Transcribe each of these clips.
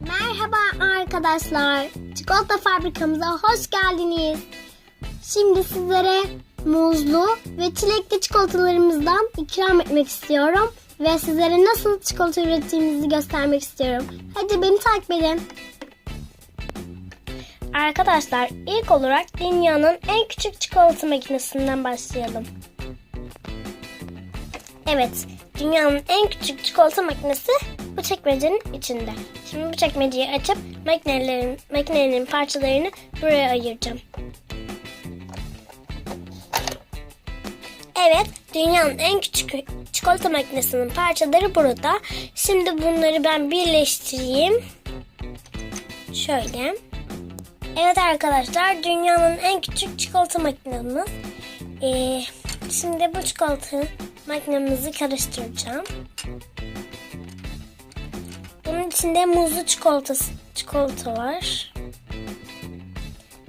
Merhaba arkadaşlar. Çikolata fabrikamıza hoş geldiniz. Şimdi sizlere muzlu ve çilekli çikolatalarımızdan ikram etmek istiyorum. Ve sizlere nasıl çikolata ürettiğimizi göstermek istiyorum. Hadi beni takip edin. Arkadaşlar ilk olarak dünyanın en küçük çikolata makinesinden başlayalım. Evet, dünyanın en küçük çikolata makinesi bu çekmecenin içinde. Şimdi bu çekmeceyi açıp makinelerin, makinenin parçalarını buraya ayıracağım. Evet, dünyanın en küçük çikolata makinesinin parçaları burada. Şimdi bunları ben birleştireyim. Şöyle. Evet arkadaşlar, dünyanın en küçük çikolata makinemiz. Ee, şimdi bu çikolata makinemizi karıştıracağım. Bunun içinde muzlu çikolata, çikolata var.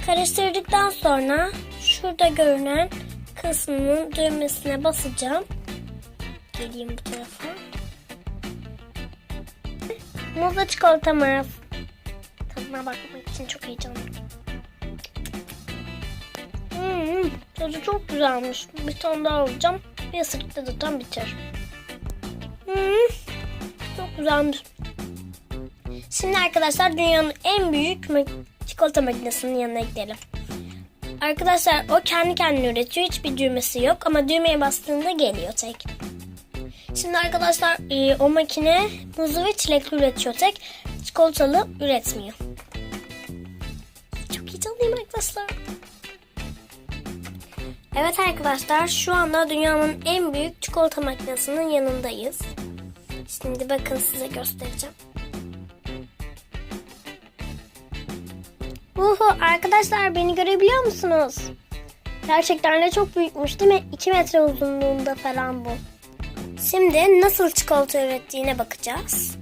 Karıştırdıktan sonra şurada görünen kısmının düğmesine basacağım. Geleyim bu tarafa. Muzlu çikolata maraf. Tadına bakmak için çok heyecanlıyım. Hmm, tadı çok güzelmiş. Bir tane daha alacağım. Bir ısırıkta da tam biter. Hmm, çok güzelmiş. Şimdi arkadaşlar dünyanın en büyük çikolata makinesinin yanına gidelim. Arkadaşlar o kendi kendine üretiyor. Hiçbir düğmesi yok ama düğmeye bastığında geliyor tek. Şimdi arkadaşlar e, o makine muzlu ve çilekli üretiyor tek. Çikolatalı üretmiyor. Evet arkadaşlar şu anda dünyanın en büyük çikolata makinesinin yanındayız. Şimdi bakın size göstereceğim. Uhu arkadaşlar beni görebiliyor musunuz? Gerçekten de çok büyükmüş değil mi? 2 metre uzunluğunda falan bu. Şimdi nasıl çikolata ürettiğine bakacağız.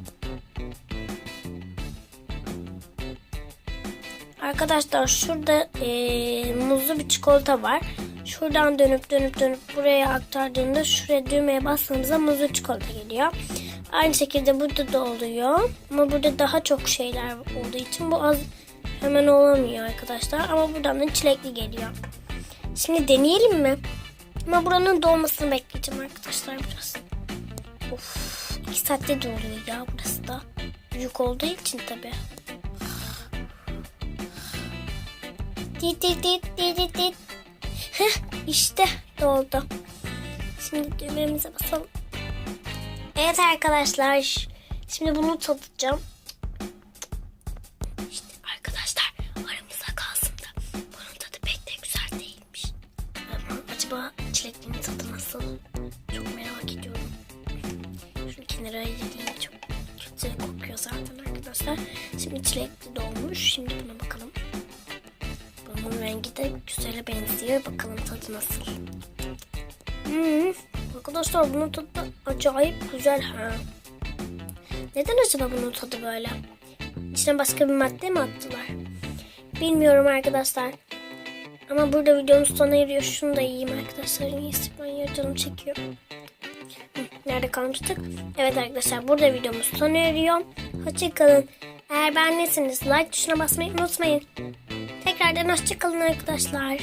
Arkadaşlar şurada eee, muzlu bir çikolata var. Şuradan dönüp dönüp dönüp buraya aktardığında şuraya düğmeye bastığımızda muzlu çikolata geliyor. Aynı şekilde burada da oluyor. Ama burada daha çok şeyler olduğu için bu az hemen olamıyor arkadaşlar. Ama buradan da çilekli geliyor. Şimdi deneyelim mi? Ama buranın dolmasını bekleyeceğim arkadaşlar biraz. Of, iki saatte doluyor ya burası da. Büyük olduğu için tabii. Dit dit dit dit dit dit. Heh, işte doldu. Şimdi düğmemize basalım. Evet arkadaşlar. Şimdi bunu tadacağım. İşte arkadaşlar aramızda kalsın da bunun tadı pek de güzel değilmiş. Ama acaba çileklinin tadı nasıl? Çok merak ediyorum. Şunu kenara ayırayım. Çok kötü kokuyor zaten arkadaşlar. Şimdi çilekli dolmuş. Şimdi buna bakalım. Bunun rengi de güzele benziyor. Bakalım tadı nasıl. Hmm. Arkadaşlar bunun tadı acayip güzel ha. Neden acaba bunun tadı böyle? İçine başka bir madde mi attılar? Bilmiyorum arkadaşlar. Ama burada videomuz sona eriyor. Şunu da yiyeyim arkadaşlar. İyisi ben ya canım çekiyor. Nerede kalmıştık? Evet arkadaşlar burada videomuz sona eriyor. Hoşçakalın. Eğer beğendiyseniz like tuşuna basmayı unutmayın. Tekrardan hoşçakalın arkadaşlar.